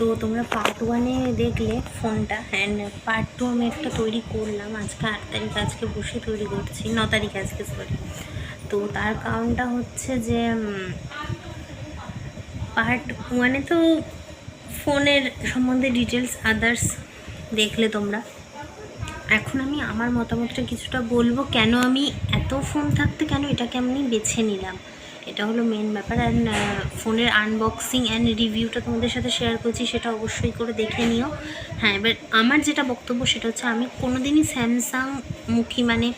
তো তোমরা পার্ট ওয়ানে দেখলে ফোনটা অ্যান্ড পার্ট টু আমি একটা তৈরি করলাম। আজকে আট তারিখ, আজকে বসে তৈরি করছি, ন তারিখ আজকে সরি তো তার কারণটা হচ্ছে যে পার্ট ওয়ানে তো ফোনের সম্বন্ধে ডিটেলস আদার্স দেখলে তোমরা। এখন আমি আমার মতামতটা কিছুটা বলব, কেন আমি এত ফোন থাকতে কেন এটাকে আমি বেছে নিলাম? এটা হলো মেন ব্যাপার অ্যান্ড ফোনের আনবক্সিং অ্যান্ড রিভিউটা তোমাদের সাথে শেয়ার করছি, সেটা অবশ্যই করে দেখে নিও। হ্যাঁ এবার আমার যেটা বক্তব্য সেটা হচ্ছে আমি কোনোদিনই স্যামসাং মুখী মানে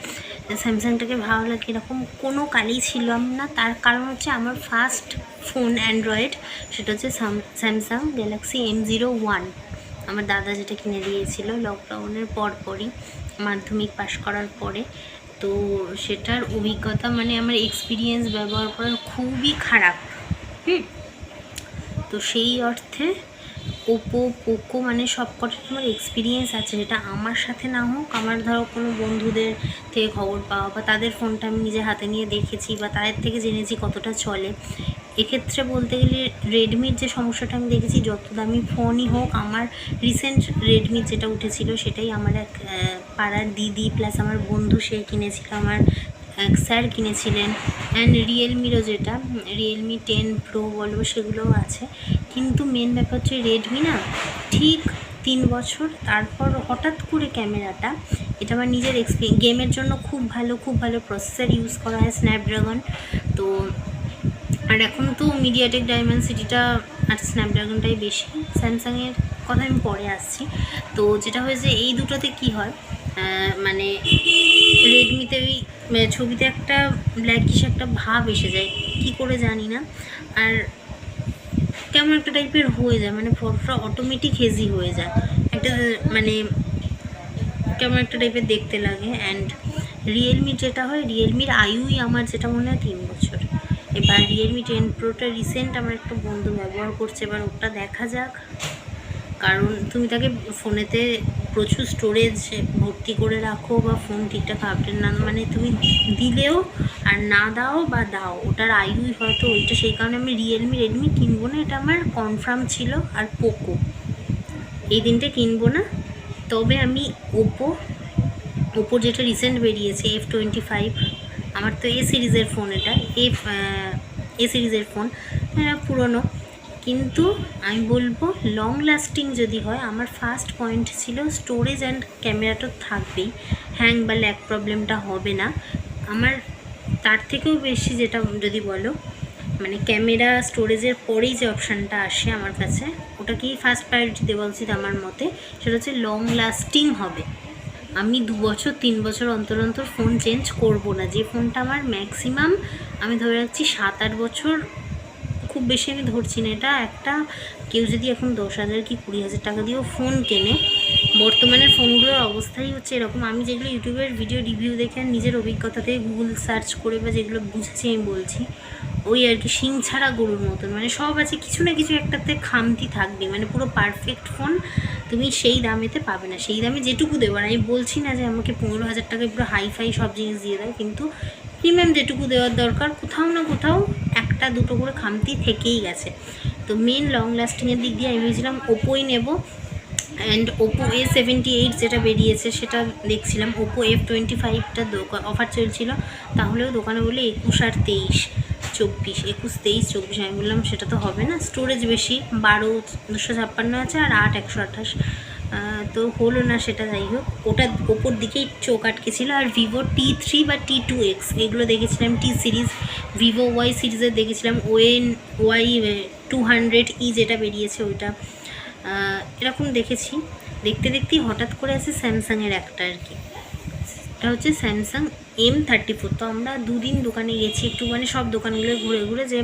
স্যামসাংটাকে ভালো লাগে এরকম কোনো কালই ছিলাম না। তার কারণ হচ্ছে আমার ফার্স্ট ফোন অ্যান্ড্রয়েড সেটা হচ্ছে Samsung Galaxy M zero one আমার দাদা যেটা কিনে দিয়েছিল লকডাউনের পরপরই, মাধ্যমিক পাশ করার পরে। তো সেটার অভিজ্ঞতা মানে আমার এক্সপিরিয়েন্স ব্যবহার করার খুবই খারাপ। হুম? তো সেই অর্থে ওপো পোকো মানে সব কটা আমার এক্সপিরিয়েন্স আছে। যেটা আমার সাথে না হোক, আমার ধরো কোনো বন্ধুদের থেকে খবর পাওয়া বা তাদের ফোনটা আমি নিজে হাতে নিয়ে দেখেছি বা তাদের থেকে জেনেছি কতটা চলে। এক্ষেত্রে বলতে গেলে রেডমির যে সমস্যাটা আমি দেখেছি, যত দামি ফোনই হোক, আমার রিসেন্ট রেডমির যেটা উঠেছিল, সেটাই আমার এক পাড়ার দিদি প্লাস আমার বন্ধু সে কিনেছিল, আমার এক স্যার কিনেছিলেন। অ্যান্ড রিয়েলমিরও যেটা রিয়েলমি টেন প্রো বলব সেগুলোও আছে। কিন্তু মেন ব্যাপার হচ্ছে রেডমি না, ঠিক তিন বছর, তারপর হঠাৎ করে ক্যামেরাটা, এটা আমার নিজের এক্সপি গেমের জন্য খুব ভালো খুব ভালো প্রসেসর ইউজ করা হয় স্ন্যাপড্রাগন তো আর এখন তো মিডিয়াটেক ডায়মন্ড সিটিটা আর স্ন্যাপড্রাগনটাই বেশি। স্যামসাংয়ের কথা আমি পরে আসছি। তো যেটা হয়েছে এই দুটোতে কি হয় মানে রেডমিতে ওই ছবিতে একটা ব্ল্যাকিশ একটা ভাব এসে যায়, কি করে জানি না। আর কেমন একটা টাইপের হয়ে যায় মানে ফটোটা অটোমেটিক হেজি হয়ে যায়। একটা মানে কেমন একটা টাইপের দেখতে লাগে। অ্যান্ড রিয়েলমি যেটা হয় রিয়েলমির আয়ুই আমার যেটা মনে হয় তিন বছর। এবার রিয়েলমি টেন প্রোটা রিসেন্ট আমার একটা বন্ধু ব্যবহার করছে, এবার ওটা দেখা যাক। কারণ তুমি তাকে ফোনেতে প্রচুর স্টোরেজ ভর্তি করে রাখো বা ফোন ঠিকঠাক আপডেট না মানে তুমি দিলেও আর না দাও বা দাও, ওটার আয়ুই হয়তো ওইটা, সেই কারণে আমি রিয়েলমি রেডমি কিনবো না, এটা আমার কনফার্ম ছিল, আর পোকো এই দিনটা কিনবো না, তবে আমি ওপো ওপোর যেটা রিসেন্ট বেরিয়েছে এফ টোয়েন্টি ফাইভ আমার তো এ সিরিজের ফোন এটা। এ এ সিরিজের ফোন পুরনো। কিন্তু আমি বলব লং লাস্টিং যদি হয়, আমার ফার্স্ট পয়েন্ট ছিল স্টোরেজ অ্যান্ড ক্যামেরা তো থাকবেই। হ্যাং বা ল্যাক প্রবলেমটা হবে না। আমার তার থেকেও বেশি যেটা যদি বলো মানে ক্যামেরা স্টোরেজের পরেই যে অপশানটা আসে আমার কাছে, ওটাকেই ফার্স্ট প্রায়োরিটি দেওয়া উচিত আমার মতে। সেটা হচ্ছে লং লাস্টিং হবে। আমি দু বছর, তিন বছর অন্তর অন্তর ফোন চেঞ্জ করব না। যে ফোনটা আমার ম্যাক্সিমাম আমি ধরে রাখছি সাত, আট বছর, খুব বেশি আমি ধরছি না। এটা একটা, কেউ যদি এখন দশ হাজার কি কুড়ি হাজার টাকা দিয়েও ফোন কেনে, বর্তমানের ফোনগুলোর অবস্থাই হচ্ছে এরকম। আমি যেগুলো ইউটিউবের ভিডিও রিভিউ দেখে নিজের অভিজ্ঞতা থেকে গুগল সার্চ করে বা যেগুলো বুঝছি আমি বলছি ওই আর কি শিং ছাড়া গরুর মতন। মানে সব আছে, কিছু না কিছু একটাতে খামতি থাকবে মানে পুরো পারফেক্ট ফোন তুমি সেই দামেতে পাবে না। সেই দামে যেটুকু দেবো আর আমি বলছি না যে আমাকে পনেরো হাজার টাকায় পুরো হাই ফাই সব জিনিস দিয়ে দাও, কিন্তু প্রিমিয়াম যেটুকু দেওয়ার দরকার, কোথাও না কোথাও একটা দুটো করে খামতি থেকেই গেছে। তো মেন লং লাস্টিংয়ের দিক দিয়ে আমি ভেবেছিলাম ওপোই নেব and Oppo A seventy eight যেটা বেরিয়েছে সেটা দেখছিলাম। ওপো এফ টোয়েন্টি ফাইভটা দোকান অফার চলছিল, তাহলেও দোকানে বলে একুশ আর তেইশ। চব্বিশ, একুশ, তেইশ, চব্বিশ, আমি বললাম সেটা তো হবে না স্টোরেজ বেশি, বারো, দুশো ছাপ্পান্ন আছে আর আট, একশো আঠাশ। তো হলো না সেটা, যাই হোক, ওটা ওপর দিকেই চোখ আটকেছিল আর ভিভো টি থ্রি বা টি টু এক্স এগুলো দেখেছিলাম টি সিরিজ ভিভো ওয়াই সিরিজের দেখেছিলাম when Y two hundred E যেটা বেরিয়েছে ওইটা। এরকম দেখেছি। দেখতে দেখতেই হঠাৎ করে আসে স্যামসাংয়ের একটা আর কি। এটা হচ্ছে স্যামসাং এম থার্টি ফোর তো আমরা দুদিন দোকানে গেছি একটু মানে সব দোকানগুলো ঘুরে ঘুরে যে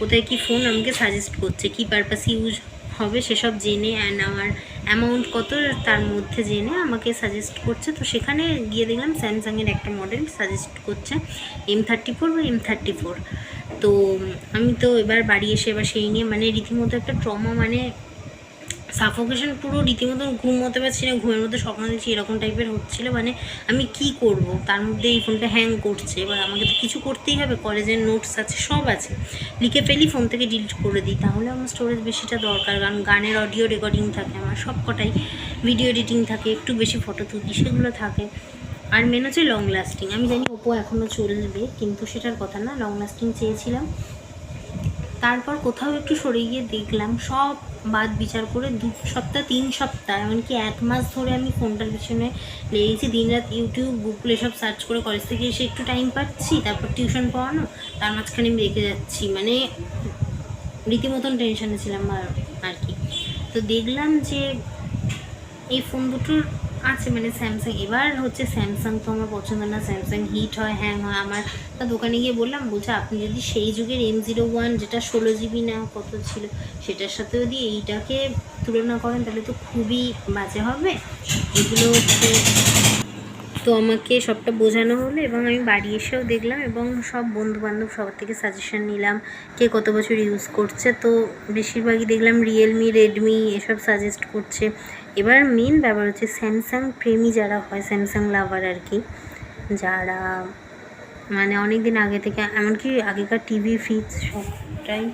কোথায় কি ফোন আমাকে সাজেস্ট করছে, কি পারপাস ইউজ হবে সেসব জেনে অ্যান্ড আমার অ্যামাউন্ট কত তার মধ্যে জেনে আমাকে সাজেস্ট করছে। তো সেখানে গিয়ে দেখলাম স্যামসাংয়ের একটা মডেল সাজেস্ট করছে এম থার্টি ফোর বা এম থার্টি ফোর তো আমি তো এবার বাড়ি এসে এবার সেই নিয়ে মানে রীতিমতো একটা ট্রমা মানে সাফোকেশন পুরো রীতিমতন ঘুম হতে পারছি না, ঘুমের মধ্যে স্বপ্ন দেখছি এরকম টাইপের হচ্ছিল মানে আমি কি করব? তার মধ্যে এই ফোনটা হ্যাং করছে, এবার আমাকে তো কিছু করতেই হবে কলেজের নোটস আছে, সব আছে। লিখে ফেলি ফোন থেকে ডিলিট করে দিই, তাহলে আমার স্টোরেজ বেশিটা দরকার, কারণ গানের অডিও রেকর্ডিং থাকে আমার সব কটাই ভিডিও এডিটিং থাকে, একটু বেশি ফটো তুলি, সেগুলো থাকে। আর মেন হচ্ছে লং লাস্টিং আমি জানি ওপো এখনও চলবে, কিন্তু সেটার কথা না লং লাস্টিং চেয়েছিলাম। তারপর কোথাও একটু সরে গিয়ে দেখলাম, সব বাদ বিচার করে দু সপ্তাহ, তিন সপ্তাহ, এমনকি এক মাস ধরে আমি ফোনটার পিছনে লেগেছি। দিন রাত ইউটিউব, গুগল এসব সার্চ করে কলেজ থেকে এসে একটু টাইম পাচ্ছি, তারপর টিউশন পড়ানো, তার মাঝখানে আমি রেখে যাচ্ছি। মানে রীতিমতন টেনশনে ছিলাম আর কি। তো দেখলাম যে এই ফোন দুটোর আছে মানে স্যামসাং। এবার হচ্ছে স্যামসাং তো আমার পছন্দ না, স্যামসাং হিট হয়, হ্যাং হয়, আমার তা দোকানে গিয়ে বললাম, বলছে, আপনি যদি সেই যুগের এম জিরো ওয়ান যেটা ষোলো জিবি না, কত ছিল, সেটার সাথে যদি এইটাকে তুলনা করেন, তাহলে তো খুবই বাজে হবে। এগুলো হচ্ছে তো আমাকে সবটা বোঝানো হলো এবং আমি বাড়ি এসেও দেখলাম এবং সব বন্ধু বান্ধব সবার থেকে সাজেশন নিলাম কে কত বছর ইউজ করছে। তো বেশিরভাগই দেখলাম রিয়েলমি রেডমি এসব সাজেস্ট করছে। এবার মেন ব্যাপার হচ্ছে স্যামসাং প্রেমী যারা হয় স্যামসাং লাভার আর কি, যারা মানে অনেক দিন আগে থেকে, এমনকি আগেকার টিভি ফ্রিজ সবটাই